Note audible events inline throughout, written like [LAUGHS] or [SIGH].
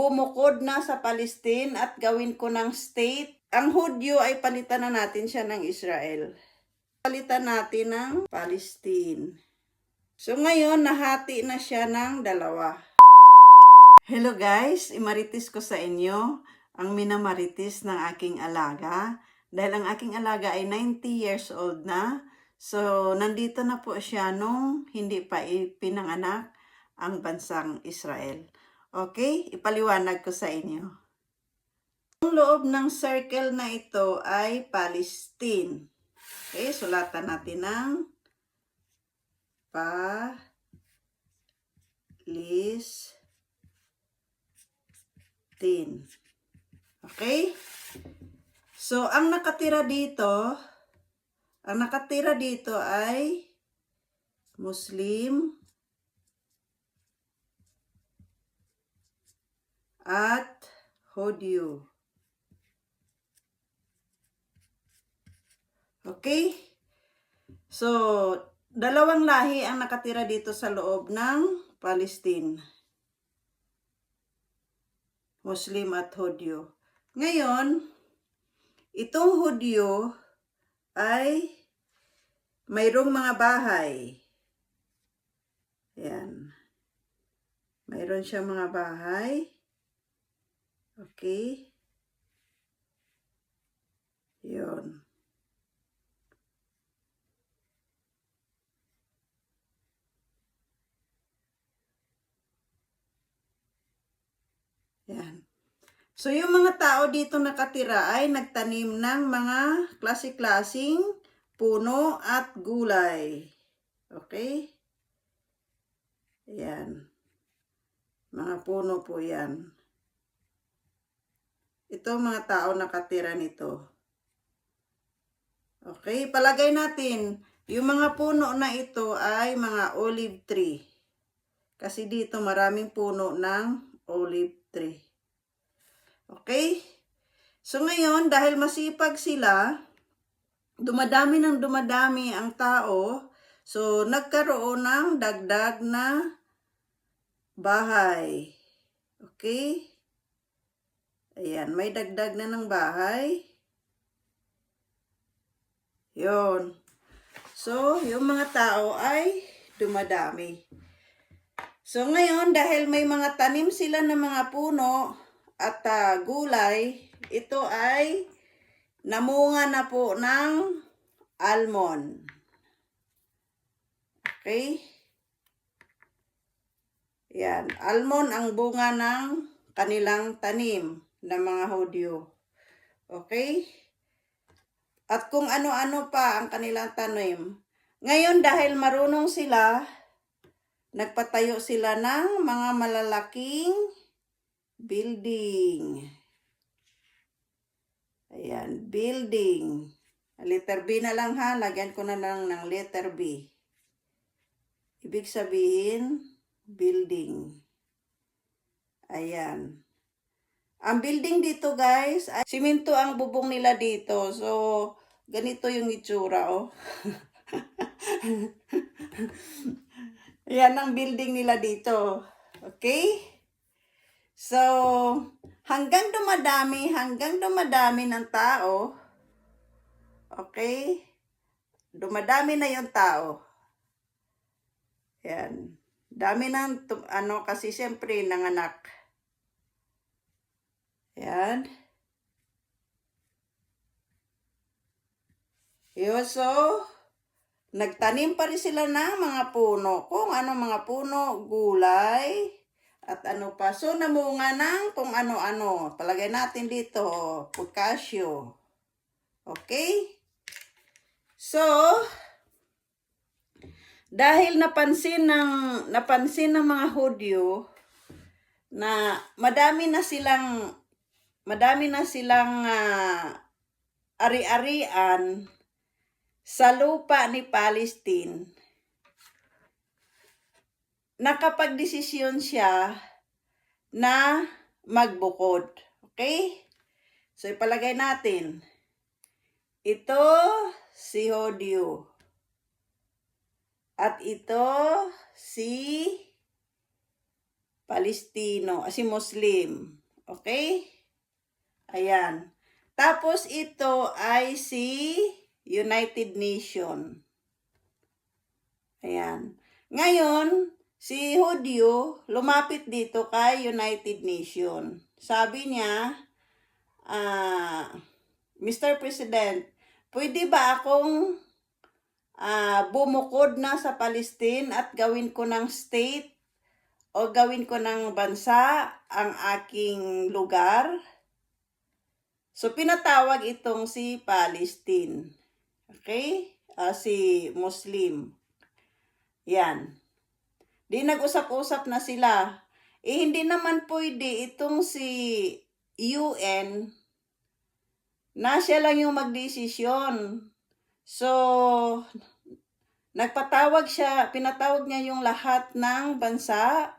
bumukod na sa Palestine at gawin ko ng state. Ang Hudyo ay palitan na natin siya ng Israel. Palitan natin ng Palestine. So ngayon, nahati na siya ng dalawa. Hello guys, imaritis ko sa inyo ang minamaritis ng aking alaga. Dahil ang aking alaga ay 90 years old na. So, nandito na po siya nung hindi pa ipinanganak ang bansang Israel. Okay, ipaliwanag ko sa inyo. Ang loob ng circle na ito ay Palestine. Okay, sulatan natin ng Palestine. Okay? So, ang nakatira dito, ang nakatira dito ay Muslim at Hodyo. Okay? So, dalawang lahi ang nakatira dito sa loob ng Palestine. Muslim at Hodyo. Ngayon, itong Hudyo ay mayroong mga bahay. Ayan. Mayroon siya mga bahay. Okay. Yun. Yan. So, yung mga tao dito nakatira ay nagtanim ng mga klase-klasing puno at gulay. Okay? Yan. Mga puno po yan. Ito mga tao nakatira nito. Okay, palagay natin, yung mga puno na ito ay mga olive tree. Kasi dito maraming puno ng olive tree. Okay? So ngayon, dahil masipag sila, dumadami ng dumadami ang tao, so nagkaroon ng dagdag na bahay. Okay? Ayan, may dagdag na ng bahay. Yon. So, yung mga tao ay dumadami. So, ngayon, dahil may mga tanim sila ng mga puno at ah, gulay, ito ay namunga na po ng almond. Okay? Yan. Almond ang bunga ng kanilang tanim na mga hodyo. Okay? At kung ano-ano pa ang kanilang tanim. Ngayon, dahil marunong sila, nagpatayo sila ng mga malalaking building. Ayan, building. Letter B na lang ha, lagyan ko na lang ng letter B. Ibig sabihin, building. Ayan. Ang building dito guys, ay simento ang bubong nila dito. So, ganito yung itsura oh. [LAUGHS] Yan ang building nila dito. Okay? So, hanggang dumadami, hanggang dumadami ng tao, okay? Dumadami na yung tao. Yan. Dami ng, ano, kasi siyempre, nanganak. Yan. Yun, so, nagtanim pa rin sila ng mga puno. Kung ano mga puno, gulay, at ano pa. So, namunga ng kung ano-ano. Palagay natin dito, potasyo. Okay? So, dahil napansin ng napansin ng mga Hudyo na madami na silang madami na silang ah, ari-arian sa lupa ni Palestine, nakapagdesisyon siya na magbukod. Okay? So, ipalagay natin. Ito, si Hodyo. At ito, si Palestino, ah, si Muslim. Okay? Ayan. Tapos ito ay si United Nation. Ayan. Ngayon, si Hudyo lumapit dito kay United Nation. Sabi niya, ah, Mr. President, pwede ba akong ah, bumukod na sa Palestine at gawin ko ng state o gawin ko ng bansa ang aking lugar? So, pinatawag itong si Palestine. Okay? Ah, si Muslim. Yan. Di nag-usap-usap na sila. Eh, hindi naman pwede itong si UN na siya lang yung magdesisyon. So, nagpatawag siya, pinatawag niya yung lahat ng bansa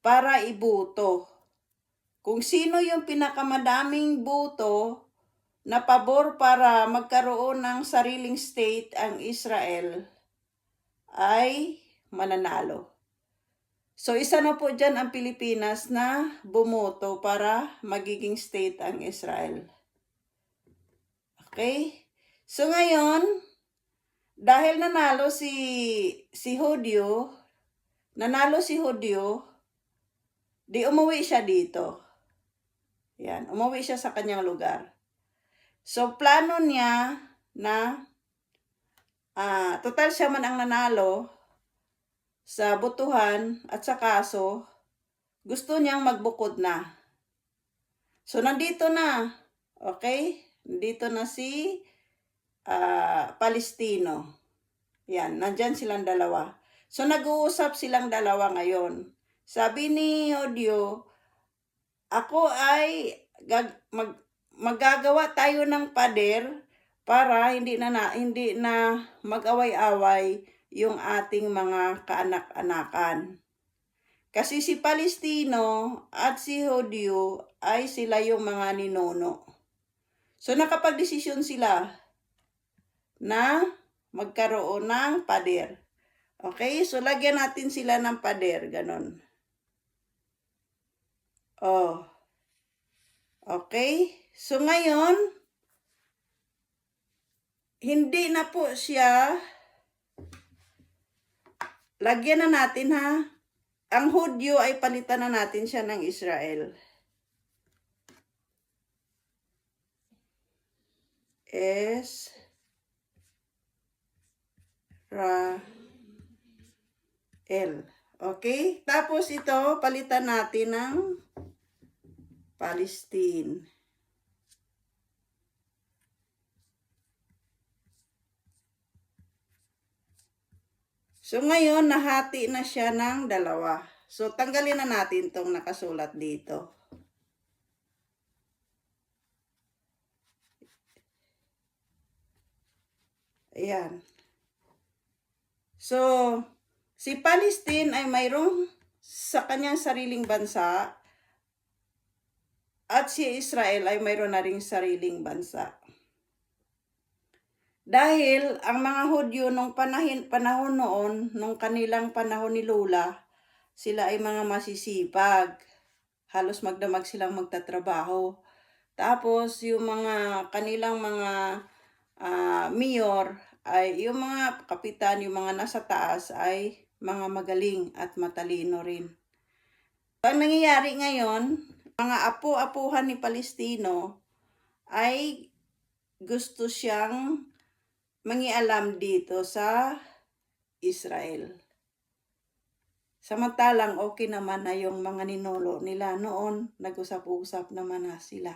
para ibuto. Kung sino yung pinakamadaming buto na pabor para magkaroon ng sariling state ang Israel ay mananalo. So, isa na po dyan ang Pilipinas na bumoto para magiging state ang Israel. Okay? So, ngayon, dahil nanalo si, si Hudyo, nanalo si Hudyo, di umuwi siya dito. Yan, umuwi siya sa kanyang lugar. So, plano niya na, ah, total siya man ang nanalo, sa butuhan at sa kaso, gusto niyang magbukod na. So, nandito na. Okay? Nandito na si ah, Palestino. Yan, nandyan silang dalawa. So, nag-uusap silang dalawa ngayon. Sabi ni Odio, ako ay gag, mag, magagawa tayo ng pader para hindi na, na hindi na mag-away-away yung ating mga kaanak-anakan. Kasi si Palestino at si Hodyo ay sila yung mga ninuno. So nakapag-desisyon sila na magkaroon ng pader. Okay? So lagyan natin sila ng pader. Ganon. Oh. Okay? So ngayon, hindi na po siya Lagyan na natin ha. Ang Hudyo ay palitan na natin siya ng Israel. S Ra L. Okay? Tapos ito, palitan natin ng Palestine. So ngayon, nahati na siya ng dalawa. So tanggalin na natin tong nakasulat dito. Ayan. So, si Palestine ay mayroong sa kanyang sariling bansa at si Israel ay mayroon na ring sariling bansa. Dahil ang mga Hudyo nung panahin, panahon noon, nung kanilang panahon ni Lola, sila ay mga masisipag. Halos magdamag silang magtatrabaho. Tapos yung mga kanilang mga ah, mayor ay yung mga kapitan, yung mga nasa taas ay mga magaling at matalino rin. Ang nangyayari ngayon, mga apo-apuhan ni Palestino ay gusto siyang mangialam dito sa Israel. Samantalang okay naman na yung mga ninulo nila noon, nag-usap-usap naman na sila.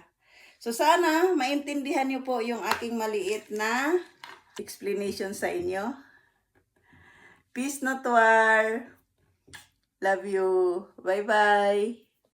So sana maintindihan niyo po yung aking maliit na explanation sa inyo. Peace not war. Love you. Bye-bye.